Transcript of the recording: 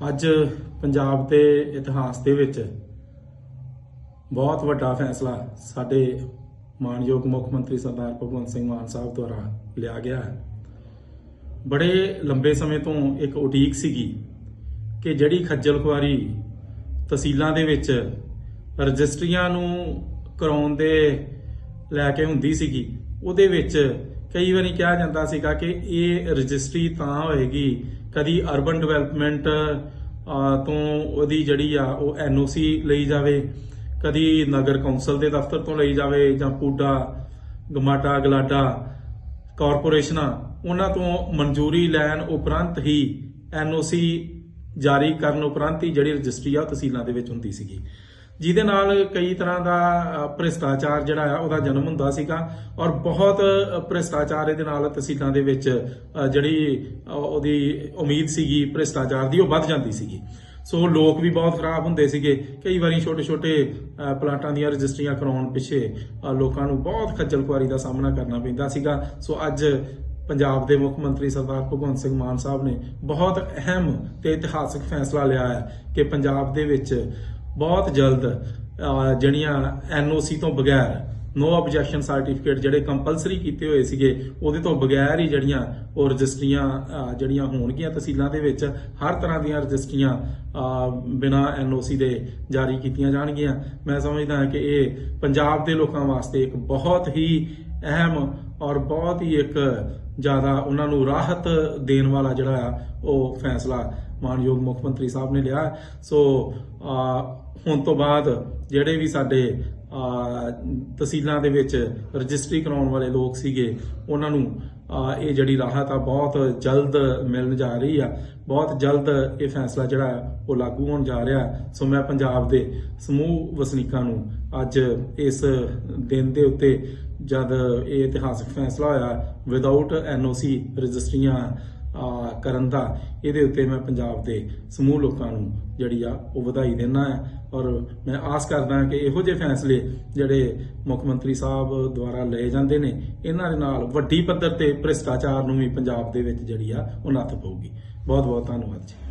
ਅੱਜ ਪੰਜਾਬ ਦੇ ਇਤਿਹਾਸ ਦੇ ਵਿੱਚ ਬਹੁਤ ਵੱਡਾ ਫੈਸਲਾ ਸਾਡੇ ਮਾਨਯੋਗ ਮੁੱਖ ਮੰਤਰੀ ਸਰਦਾਰ ਭਗਵੰਤ ਸਿੰਘ ਮਾਨ ਸਾਹਿਬ ਦੁਆਰਾ ਲਿਆ ਗਿਆ ਹੈ। ਬੜੇ ਲੰਬੇ ਸਮੇਂ ਤੋਂ ਇੱਕ ਉਡੀਕ ਸੀਗੀ ਕਿ ਜਿਹੜੀ ਖੱਜਲ ਖੁਆਰੀ ਤਹਿਸੀਲਾਂ ਦੇ ਵਿੱਚ ਰਜਿਸਟਰੀਆਂ ਨੂੰ ਕਰਾਉਣ ਦੇ ਲੈ ਕੇ ਹੁੰਦੀ ਸੀਗੀ, ਉਹਦੇ ਵਿੱਚ ਕਈ ਵਾਰੀ ਕਿਹਾ ਜਾਂਦਾ ਸੀਗਾ ਕਿ ਇਹ ਰਜਿਸਟਰੀ ਤਾਂ ਹੋਏਗੀ ਕਦੀ ਅਰਬਨ ਡਿਵੈਲਪਮੈਂਟ ਤੋਂ ਉਹਦੀ ਜਿਹੜੀ ਆ ਉਹ ਐਨਓਸੀ ਲਈ ਜਾਵੇ, ਕਦੀ ਨਗਰ ਕੌਂਸਲ ਦੇ ਦਫ਼ਤਰ ਤੋਂ ਲਈ ਜਾਵੇ ਜਾਂ ਪੂਡਾ, ਗਮਾਟਾ, ਗਲਾਡਾ, ਕਾਰਪੋਰੇਸ਼ਨਾਂ, ਉਹਨਾਂ ਤੋਂ ਮਨਜ਼ੂਰੀ ਲੈਣ ਉਪਰੰਤ ਹੀ ਐਨਓਸੀ ਜਾਰੀ ਕਰਨ ਉਪਰੰਤ ਹੀ ਜਿਹੜੀ ਰਜਿਸਟਰੀ ਆ ਉਹ ਤਹਿਸੀਲਾਂ ਦੇ ਵਿੱਚ ਹੁੰਦੀ ਸੀਗੀ। ਜਿਹਦੇ ਨਾਲ ਕਈ ਤਰ੍ਹਾਂ ਦਾ ਭ੍ਰਿਸ਼ਟਾਚਾਰ ਜਿਹੜਾ ਆ, ਉਹਦਾ ਜਨਮ ਹੁੰਦਾ ਸੀਗਾ ਔਰ ਬਹੁਤ ਭ੍ਰਿਸ਼ਟਾਚਾਰ ਇਹਦੇ ਨਾਲ ਤਹਿਸੀਲਾਂ ਦੇ ਵਿੱਚ ਜਿਹੜੀ ਉਹਦੀ ਉਮੀਦ ਸੀਗੀ, ਭ੍ਰਿਸ਼ਟਾਚਾਰ ਦੀ, ਉਹ ਵੱਧ ਜਾਂਦੀ ਸੀਗੀ। ਸੋ ਲੋਕ ਵੀ ਬਹੁਤ ਖਰਾਬ ਹੁੰਦੇ ਸੀਗੇ। ਕਈ ਵਾਰੀ ਛੋਟੇ ਛੋਟੇ ਪਲਾਟਾਂ ਦੀਆਂ ਰਜਿਸਟਰੀਆਂ ਕਰਾਉਣ ਪਿੱਛੇ ਲੋਕਾਂ ਨੂੰ ਬਹੁਤ ਖੱਜਲ ਖੁਆਰੀ ਦਾ ਸਾਹਮਣਾ ਕਰਨਾ ਪੈਂਦਾ ਸੀਗਾ। ਸੋ ਅੱਜ ਪੰਜਾਬ ਦੇ ਮੁੱਖ ਮੰਤਰੀ ਸਰਦਾਰ ਭਗਵੰਤ ਸਿੰਘ ਮਾਨ ਸਾਹਿਬ ਨੇ ਬਹੁਤ ਅਹਿਮ ਤੇ ਇਤਿਹਾਸਕ ਫੈਸਲਾ ਲਿਆ ਹੈ ਕਿ ਪੰਜਾਬ ਦੇ ਵਿੱਚ ਬਹੁਤ ਜਲਦ ਅਹ, ਜਿਹੜੀਆਂ ਐਨਓਸੀ ਤੋਂ ਬਗੈਰ ਨੋ ਆਬਜੈਕਸ਼ਨ ਸਰਟੀਫਿਕੇਟ ਜਿਹੜੇ ਕੰਪਲਸਰੀ ਕੀਤੇ ਹੋਏ ਸੀਗੇ ਉਹਦੇ ਤੋਂ ਬਗੈਰ ਹੀ ਜਿਹੜੀਆਂ ਉਹ ਰਜਿਸਟਰੀਆਂ ਜਿਹੜੀਆਂ ਹੋਣਗੀਆਂ ਤਹਿਸੀਲਾਂ ਦੇ ਵਿੱਚ। ਹਰ ਤਰ੍ਹਾਂ ਦੀਆਂ ਰਜਿਸਟਰੀਆਂ ਬਿਨਾ ਐਨਓਸੀ ਦੇ ਜਾਰੀ ਕੀਤੀਆਂ ਜਾਣਗੀਆਂ। ਮੈਂ ਸਮਝਦਾ ਕਿ ਇਹ ਪੰਜਾਬ ਦੇ ਲੋਕਾਂ ਵਾਸਤੇ ਇੱਕ ਬਹੁਤ ਹੀ ਅਹਿਮ ਔਰ ਬਹੁਤ ਹੀ ਇੱਕ ਜ਼ਿਆਦਾ ਉਹਨਾਂ ਨੂੰ ਰਾਹਤ ਦੇਣ ਵਾਲਾ ਜਿਹੜਾ ਆ, ਉਹ ਫੈਸਲਾ ਮਾਨਯੋਗ ਮੁੱਖ ਮੰਤਰੀ ਸਾਹਿਬ ਨੇ ਲਿਆ। ਸੋ ਹੁਣ ਤੋਂ ਬਾਅਦ ਜਿਹੜੇ ਵੀ ਸਾਡੇ ਤਹਿਸੀਲਾਂ ਦੇ ਵਿੱਚ ਰਜਿਸਟਰੀ ਕਰਾਉਣ ਵਾਲੇ ਲੋਕ ਸੀਗੇ, ਉਹਨਾਂ ਨੂੰ ਇਹ ਜਿਹੜੀ ਰਾਹਤ ਆ, ਬਹੁਤ ਜਲਦ ਮਿਲਣ ਜਾ ਰਹੀ ਆ। ਬਹੁਤ ਜਲਦ ਇਹ ਫੈਸਲਾ ਜਿਹੜਾ ਉਹ ਲਾਗੂ ਹੋਣ ਜਾ ਰਿਹਾ ਸੋ ਮੈਂ ਪੰਜਾਬ ਦੇ ਸਮੂਹ ਵਸਨੀਕਾਂ ਨੂੰ ਅੱਜ ਇਸ ਦਿਨ ਦੇ ਉੱਤੇ ਜਦ ਇਹ ਇਤਿਹਾਸਕ ਫੈਸਲਾ ਹੋਇਆ ਵਿਦਆਊਟ ਐਨਓਸੀ ਰਜਿਸਟਰੀਆਂ ਕਰਨ ਦਾ। ਇਹਦੇ ਉੱਤੇ ਮੈਂ ਪੰਜਾਬ ਦੇ ਸਮੂਹ ਲੋਕਾਂ ਨੂੰ ਜਿਹੜੀ ਆ ਉਹ ਵਧਾਈ ਦੇਣਾ ਹੈ ਔਰ ਮੈਂ ਆਸ ਕਰਦਾ ਕਿ ਇਹੋ ਜਿਹੇ ਫੈਸਲੇ ਜਿਹੜੇ ਮੁੱਖ ਮੰਤਰੀ ਸਾਹਿਬ ਦੁਆਰਾ ਲਏ ਜਾਂਦੇ ਨੇ, ਇਹਨਾਂ ਦੇ ਨਾਲ ਵੱਡੀ ਪੱਧਰ ਤੇ ਭ੍ਰਿਸ਼ਟਾਚਾਰ ਨੂੰ ਵੀ ਪੰਜਾਬ ਦੇ ਵਿੱਚ ਜਿਹੜੀ ਆ ਉਹ ਨੱਥ ਪਊਗੀ। ਬਹੁਤ ਬਹੁਤ ਧੰਨਵਾਦ ਜੀ।